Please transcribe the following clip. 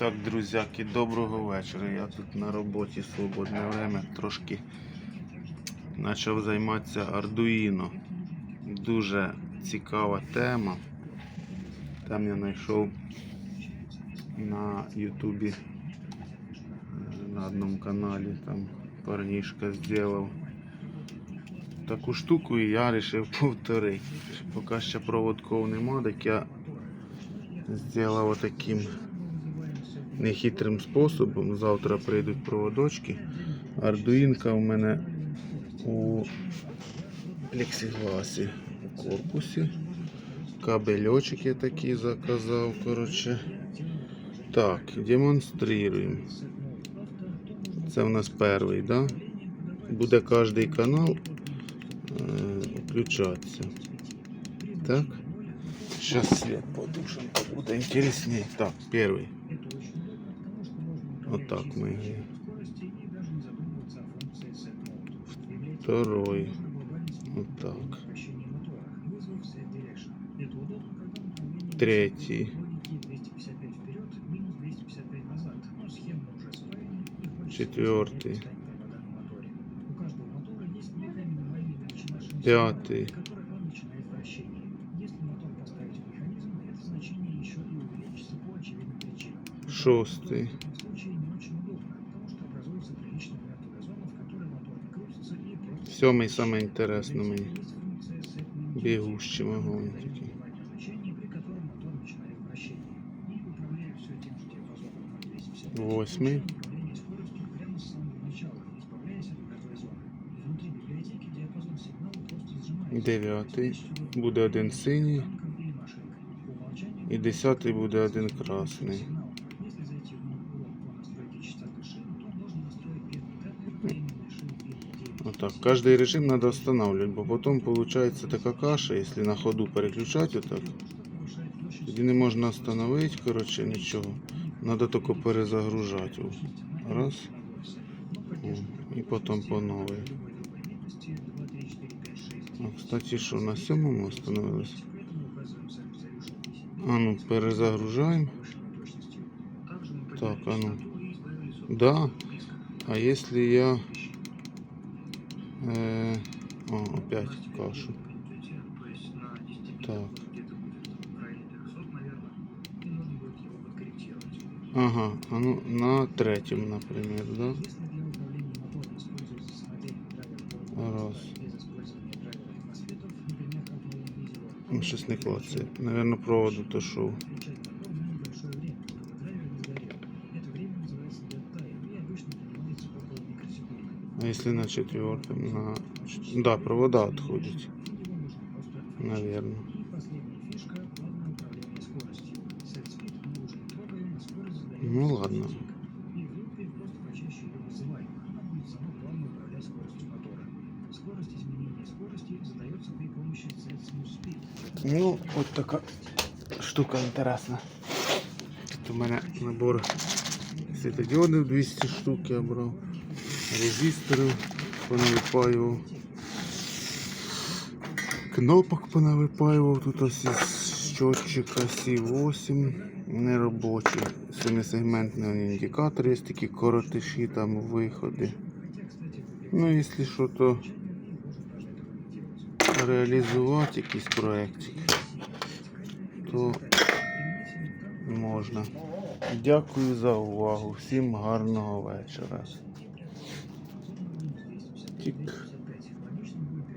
Так, друзяки, доброго вечора. Я тут на роботі свободне время трошки почав займатися Arduino. Дуже цікава тема. Там я знайшов на Ютубі е, на одному каналі там парнішка зробив таку штуку і я вирішив повторити. Поки ще проводков нема, так я зробив отаким нехитрим способом. Завтра прийдуть проводочки. Ардуїнка у мене у плексигласі у корпусі. Кабельочок я такий заказав. Коротше. Так, демонструємо. Це у нас перший, да? Буде кожний канал е, включатися. Так. Сейчас свет подушим, буде интереснее. Так, первый. Вот так мы. Второй. Вот так. Третий. Четвертый. Пятый. Шостий. Сьомий саме інтересно мені. Бігущі вагони такі. Восьмий. Дев'ятий. Буде один синій. І десятий буде один красний. Так. Каждый режим надо останавливать, бо потом получается така каша, если на ходу переключать вот так. Тоді не можна остановить, короче, нічого. Надо тільки перезагружати. Раз. О. І потім по новій. А, кстати, що, на сьомому остановилось? А ну, перезагружаємо. Так, а ну. Да. А если я... О, опять кашу. Так. Ага, а ну на третьем, например, да? Раз. Щось не клацає. Наверное, проводу то А если на четвертом, на... ч- Да, провода отходят. Наверное. Ну ладно. Ну, от така штука інтересна. Тут у мене набор світодіодів 200 штук я брав. Резисторів понавипаював. Кнопок понавипаював. Тут ось із щотчика C8 неробочий. Семисегментний індикатор, є такі коротиші там виходи. Ну, якщо що, то реалізувати якийсь проєктик, то можна. Дякую за увагу. Всім гарного вечора. Cik.